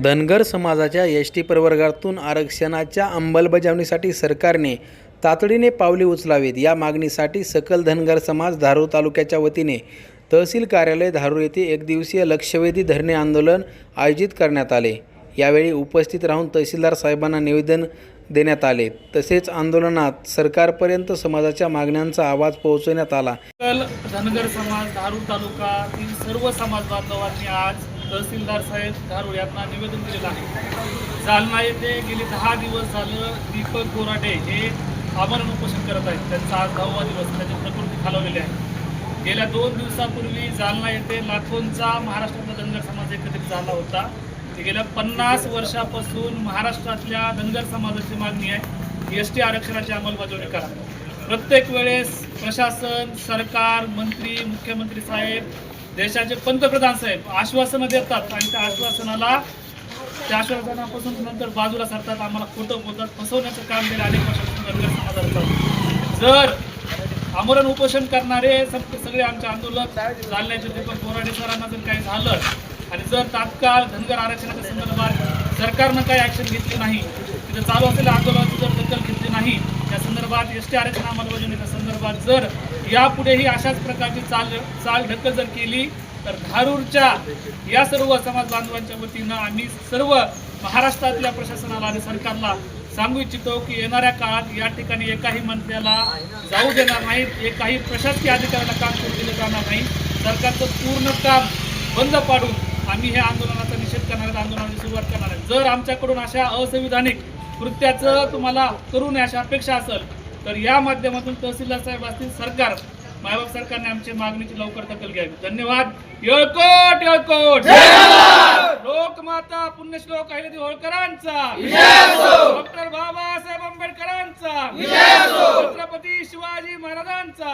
धनगर समाजाच्या S T प्रवर्गातून आरक्षणाच्या अंमलबजावणीसाठी सरकारने तातडीने पावले उचलावीत. या मागणीसाठी सकल धनगर समाज धारूर तालुक्याच्या वतीने तहसील कार्यालय धारूर येथे एकदिवसीय लक्षवेधी धरणे आंदोलन आयोजित करण्यात आले. यावेळी उपस्थित राहून तहसीलदार साहेबांना निवेदन देण्यात आले. तसेच आंदोलनात सरकारपर्यंत समाजाच्या मागण्यांचा आवाज पोहोचवण्यात आला. सकल धनगर समाज धारूर तालुका सर्व समाज बांधवांनी आज तहसीलदार साहेब धारूर यांना निवेदन दिलेलं आहे. जालना येथे गेले दहा दिवस झालं दीपक बोराडे हे आमरण उपोषण करत आहेत. त्यांचा आज दहावा दिवस त्याची प्रकृती खालवलेली आहे. गेल्या दोन दिवसापूर्वी जालना येथे लाखोंचा महाराष्ट्रातला धनगर समाज एकत्रित झाला होता. ते गेल्या पन्नास वर्षापासून महाराष्ट्रातल्या धनगर समाजाची मागणी आहे. एस टी आरक्षणाची अंमलबजावणी करा. प्रत्येक वेळेस प्रशासन सरकार मंत्री मुख्यमंत्री साहेब देशाचे पंतप्रधान साहेब आश्वासनं देतात आणि त्या आश्वासनाला त्या आश्वासनापासून नंतर बाजूला सरतात आम्हाला खोटं बोलतात फसवण्याचं काम केलं अनेक वर्षापासून जर आमरण उपोषण करणारे सगळे आमचे आंदोलक जालन्याचे दीपक बोराडे सरांना जर काही झालं आणि जर तात्काळ धनगर आरक्षणाच्या संदर्भात सरकारनं काही ॲक्शन घेतली नाही तिथं चालू असलेल्या आंदोलनाची जर दखल घेतली नाही त्या संदर्भात एस टी आरक्षण अंमलबजावणीच्या संदर्भात जर यापुढेही अशाच प्रकारची चाल चाल ढकल जर केली तर धारूरच्या या सर्व समाज बांधवांच्या वतीनं आम्ही सर्व महाराष्ट्रातल्या प्रशासनाला आणि सरकारला सांगू इच्छितो की येणाऱ्या काळात या ठिकाणी एकाही मंत्र्याला जाऊ देणार नाहीत एकाही प्रशासकीय अधिकाऱ्याला काम करू दिलं जाणार नाही. सरकारचं पूर्ण काम बंद पाडून आम्ही हे आंदोलनाचा निषेध करणार आहेत आंदोलनाची सुरुवात करणार आहे जर आमच्याकडून अशा असंविधानिक कृत्याचं तुम्हाला करू नये अशा अपेक्षा असेल तर या माध्यमातून तहसीलदार साहेब असतील सरकार मायबाप सरकारने आमची मागणीची लवकर दखल घ्यावी. धन्यवाद. येळकोट येळकोट. लोकमाता पुण्यश्लोक अहिल्यादेवी होळकरांचा. डॉक्टर बाबासाहेब आंबेडकरांचा. छत्रपती शिवाजी महाराजांचा.